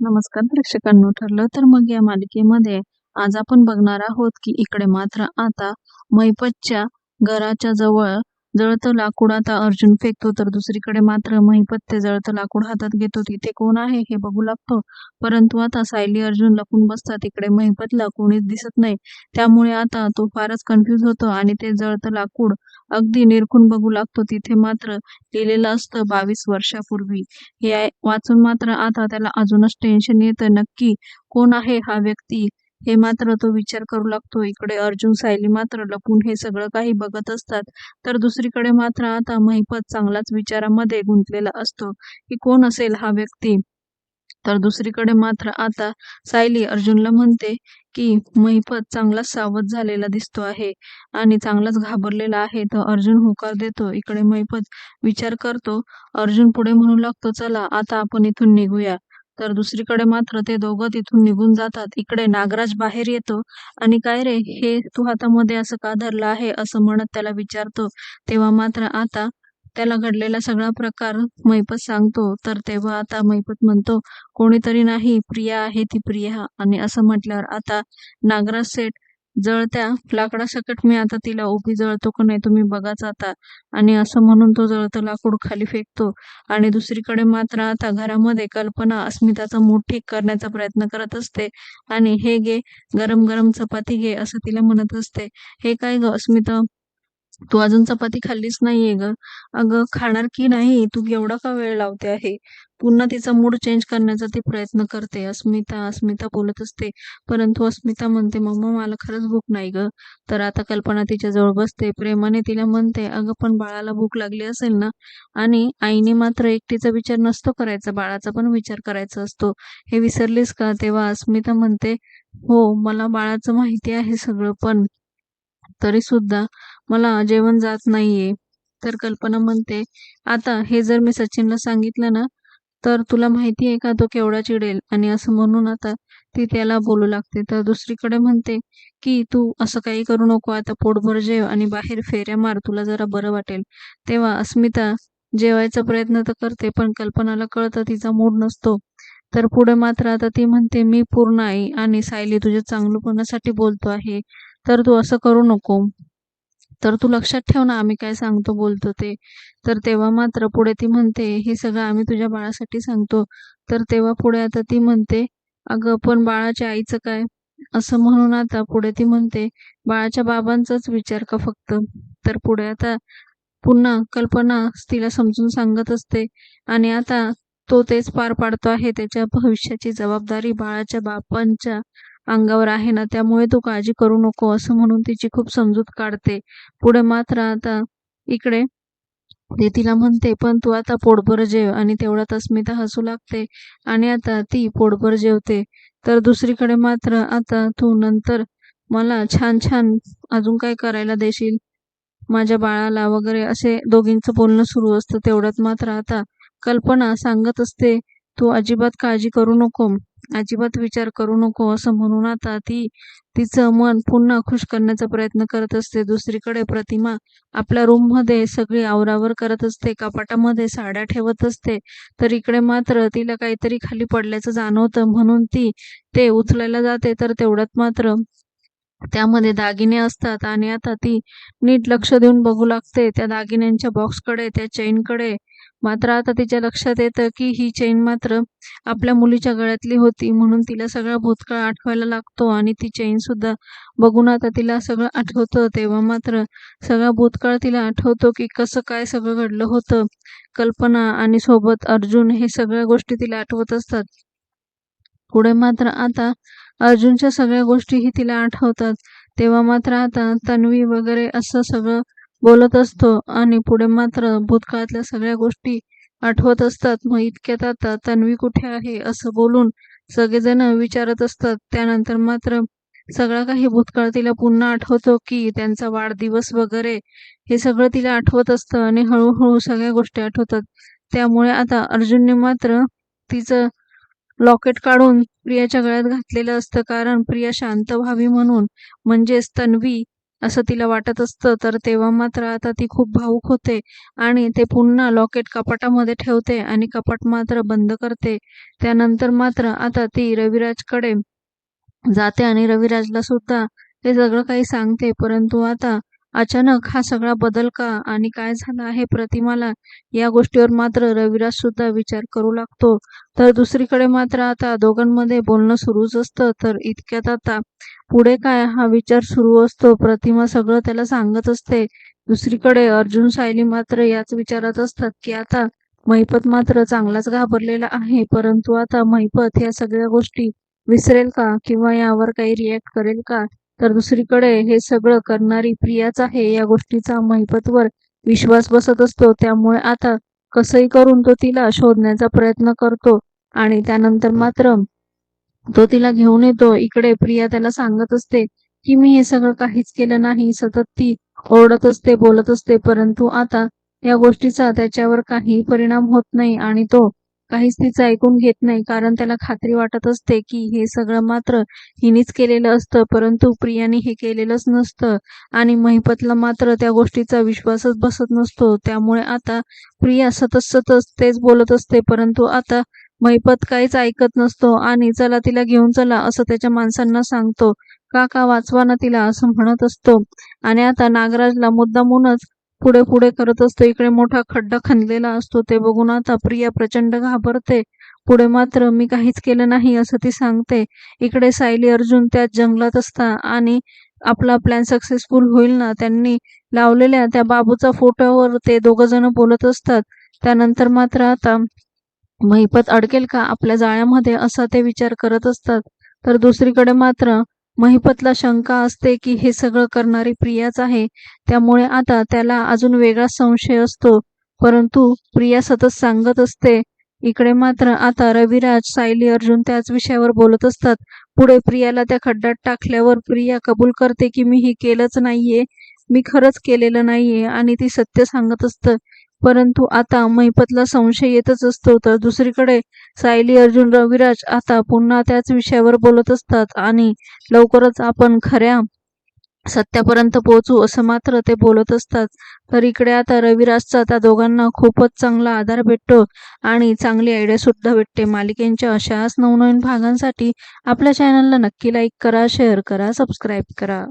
नमस्कार प्रेक्षकांनो ठरलं तर मग या मालिकेमध्ये आज आपण बघणार आहोत की इकडे मात्र आता मैपतच्या घराच्या जवळ जळतं लाकूड. आता अर्जुन फेकतो तर दुसरीकडे मात्र महिपत ते जळतं लाकूड हातात घेतो. तिथे कोण आहे हे बघू लागतो. परंतु आता सायली अर्जुन लपून बसतात. इकडे महिपतला कोणीच दिसत नाही. त्यामुळे आता तो फारच कन्फ्युज होतो आणि ते जळतं लाकूड अगदी निरखून बघू लागतो. तिथे मात्र लिहिलेलं असतं बावीस वर्षापूर्वी. हे वाचून मात्र आता त्याला अजूनच टेन्शन येतं. नक्की कोण आहे हा व्यक्ती? हे मात्र तो विचार करू लागतो. इकडे अर्जुन सायली मात्र लपून हे सगळं काही बघत असतात. तर दुसरीकडे मात्र आता महिपत चांगलाच विचारामध्ये गुंतलेला असतो की कोण असेल हा व्यक्ती? तर दुसरीकडे मात्र आता सायली अर्जुनला म्हणते की महिपत चांगलाच सावध झालेला दिसतो आहे आणि चांगलाच घाबरलेला आहे. तर अर्जुन होकार देतो. इकडे महिपत विचार करतो. अर्जुन पुढे म्हणू लागतो चला आता आपण इथून निघूया. तर दुसरीकडे मात्र ते दोघं तिथून निघून जातात. इकडे नागराज बाहेर येतो आणि काय रे हे तू हातामध्ये असं का धरलं आहे असं म्हणत त्याला विचारतो. तेव्हा मात्र आता त्याला घडलेला सगळा प्रकार मैपत सांगतो. तर तेव्हा आता मैपत म्हणतो कोणीतरी नाही प्रिया आहे ती प्रिया. आणि असं म्हटल्यावर आता नागराज सेठ जळत्या. लाकडासकट मी आता तिला उभी जळतो का नाही तुम्ही बघाच आता आणि असं म्हणून तो जळतं लाकूड खाली फेकतो. आणि दुसरीकडे मात्र आता घरामध्ये कल्पना अस्मिताचा मूड ठीक करण्याचा प्रयत्न करत असते. आणि हे घे गरम गरम चपाती घे असं तिला म्हणत असते. हे काय ग अस्मिता? तू अजून चपाती खाल्लीच नाहीये ग. अगं खाणार की नाही? तू एवढा का वेळ लावते आहे? पुन्हा तिचा मूड चेंज करण्याचा ती प्रयत्न करते. अस्मिता अस्मिता बोलत असते. परंतु अस्मिता म्हणते मम्मा मला खरंच भूक नाही ग. तर आता कल्पना तिच्या जवळ बसते. प्रेमाने तिला म्हणते अगं पण बाळाला भूक लागली असेल ना? आणि आईने मात्र एकटीचा विचार नसतो करायचा. बाळाचा पण विचार करायचा असतो. हे विसरलीस का? तेव्हा अस्मिता म्हणते हो मला बाळाचं माहिती आहे सगळं पण तरी सुद्धा मला जेवण जात नाहीये. तर कल्पना म्हणते आता हे जर मी सचिनला सांगितलं ना तर तुला माहिती आहे का तो केवढा चिडेल? आणि असं म्हणून आता ती त्याला बोलू लागते. तर दुसरीकडे म्हणते की तू असं काही करू नको आता पोटभर जेव आणि बाहेर फेऱ्या मार तुला जरा बरं वाटेल. तेव्हा अस्मिता जेवायचा प्रयत्न तर करते पण कल्पनाला कळतं तिचा मूड नसतो. तर पुढे मात्र आता ती म्हणते मी पूर्ण आई आणि सायली तुझ्या चांगलपणासाठी बोलतो आहे. तर तू असं करू नको. तर तू लक्षात ठेव ना आम्ही काय सांगतो बोलतो ते. तर तेव्हा मात्र पुढे ती म्हणते हे सगळं आम्ही तुझ्या बाळासाठी सांगतो. तर तेव्हा पुढे आता ती म्हणते अगं पण बाळाच्या आईचं काय? असं म्हणून आता पुढे ती म्हणते बाळाच्या बाबांचाच विचार का फक्त? तर पुढे आता पुन्हा कल्पना तिला समजून सांगत असते. आणि आता तो तेच पार पाडतो आहे त्याच्या भविष्याची जबाबदारी बाळाच्या बापांच्या अंगावर आहे ना त्यामुळे तू काळजी करू नको असं म्हणून तिची खूप समजूत काढते. पुढे मात्र आता इकडे ते तिला म्हणते पण तू आता पोटभर जेव. आणि तेवढ्यात अस्मिता हसू लागते आणि आता ती पोटभर जेवते. तर दुसरीकडे मात्र आता तू नंतर मला छान छान अजून काय करायला देशील? माझ्या बाळाला वगैरे असे दोघींचं बोलणं सुरू असतं तेवढ्यात मात्र आता कल्पना सांगत असते तू अजिबात काळजी करू नको. अजिबात विचार करू नको असं म्हणून आता ती तिचं मन पुन्हा खुश करण्याचा प्रयत्न करत असते. दुसरीकडे प्रतिमा आपल्या रूममध्ये सगळी आवरावर करत असते. कपाटामध्ये साड्या ठेवत असते. तर इकडे मात्र तिला काहीतरी खाली पडल्याचं जाणवतं. म्हणून ती ते उचलायला जाते. तर तेवढ्यात मात्र त्यामध्ये दागिने असतात. आणि आता ती नीट लक्ष देऊन बघू लागते. त्या दागिन्यांच्या बॉक्सकडे त्या चेनकडे मात्र आता तिच्या लक्षात येतं की ही चेन मात्र आपल्या मुलीच्या गळ्यातली होती म्हणून तिला सगळा भूतकाळ आठवायला लागतो आणि ती चेन सुद्धा बघून आता तिला सगळं आठवतं. तेव्हा मात्र सगळा भूतकाळ तिला आठवतो की कसं काय सगळं घडलं होतं. कल्पना आणि सोबत अर्जुन हे सगळ्या गोष्टी तिला आठवत असतात. पुढे मात्र आता अर्जुनच्या सगळ्या गोष्टीही तिला आठवतात. तेव्हा मात्र आता तन्वी वगैरे असं सगळं बोलत असतो आणि पुढे मात्र भूतकाळातल्या सगळ्या गोष्टी आठवत असतात. मग इतक्यात आता तन्वी कुठे आहे असं बोलून सगळेजण विचारत असतात. त्यानंतर मात्र सगळा काही भूतकाळ तिला पुन्हा आठवतो की त्यांचा वाढदिवस वगैरे हे सगळं तिला आठवत असतं आणि हळूहळू सगळ्या गोष्टी आठवतात. त्यामुळे आता अर्जुनने मात्र तिचं लॉकेट काढून प्रियाच्या गळ्यात घातलेलं असतं. कारण प्रिया शांत व्हावी म्हणून म्हणजेच तन्वी असं तिला वाटत असतं. तर तेव्हा मात्र आता ती खूप भावूक होते आणि ते पुन्हा लॉकेट कपाटामध्ये ठेवते आणि कपाट मात्र बंद करते. त्यानंतर मात्र आता ती रविराजकडे जाते आणि रविराजला सुद्धा ते सगळं काही सांगते. परंतु आता अचानक हा सगळा बदल का आणि काय झाला आहे प्रतिमाला? या गोष्टीवर मात्र रविराज सुद्धा विचार करू लागतो. तर दुसरीकडे मात्र आता दोघांमध्ये बोलणं सुरूच असतं. तर इतक्यात आता पुढे काय हा विचार सुरू असतो? प्रतिमा सगळं त्याला सांगत असते. दुसरीकडे अर्जुन सायली मात्र याच विचारात असतात की आता महिपत मात्र चांगलाच घाबरलेला आहे. परंतु आता महिपत या सगळ्या गोष्टी विसरेल का? किंवा यावर काही रिॲक्ट करेल का? तर दुसरीकडे हे सगळं करणारी प्रियाच आहे या गोष्टीचा महिपतवर विश्वास बसत असतो. त्यामुळे आता कसंही करून तो तिला शोधण्याचा प्रयत्न करतो आणि त्यानंतर मात्र तो तिला घेऊन येतो. इकडे प्रिया त्याला सांगत असते की मी हे सगळं काहीच केलं नाही. सतत ती ओरडत असते बोलत असते. परंतु आता या गोष्टीचा त्याच्यावर काही परिणाम होत नाही आणि तो काहीच तिचं ऐकून घेत नाही. कारण त्याला खात्री वाटत असते की हे सगळं मात्र हिनेच केलेलं असतं. परंतु प्रियाने हे केलेलंच नसतं. आणि महिपतला मात्र त्या गोष्टीचा विश्वासच बसत नसतो. त्यामुळे आता प्रिया सतत सतत तेच बोलत असते. परंतु आता महिपत काहीच ऐकत नसतो. आणि चला तिला घेऊन चला असं त्याच्या माणसांना सांगतो. काका वाचवा ना तिला असं म्हणत असतो. आणि आता नागराजला मुद्दामूनच पुढे पुढे करत असतो. इकडे मोठा खड्डा खणलेला असतो. ते बघून आता प्रिया प्रचंड घाबरते. पुढे मात्र मी काहीच केलं नाही असं ती सांगते. इकडे सायली अर्जुन त्या जंगलात असता आणि आपला प्लॅन सक्सेसफुल होईल ना? त्यांनी लावलेल्या त्या बाबूचा फोटोवर ते दोघ जण बोलत असतात. त्यानंतर मात्र आता महिपत अडकेल का? आपल्या जाळ्यामध्ये असा ते विचार करत असतात. तर दुसरीकडे मात्र महिपतला शंका असते की हे सगळं करणारी प्रियाच आहे. त्यामुळे आता त्याला अजून वेगळा संशय असतो. परंतु प्रिया सतत सांगत असते. इकडे मात्र आता रविराज सायली अर्जुन त्याच विषयावर बोलत असतात. पुढे प्रियाला त्या खड्ड्यात टाकल्यावर प्रिया कबूल करते की मी हे केलंच नाहीये. मी खरंच केलेलं नाहीये आणि ती सत्य सांगत असतं. परंतु आता महिपतला संशय येतच असतो. तर दुसरीकडे सायली अर्जुन रविराज आता पुन्हा त्याच विषयावर बोलत असतात आणि लवकरच आपण खऱ्या सत्यापर्यंत पोहोचू असं मात्र ते बोलत असतात. तर इकडे आता रविराजचा त्या दोघांना खूपच चांगला आधार भेटतो आणि चांगली आयडिया सुद्धा भेटते. मालिकेंच्या अशाच नवनवीन भागांसाठी आपल्या चॅनलला नक्की लाईक करा शेअर करा सबस्क्राईब करा.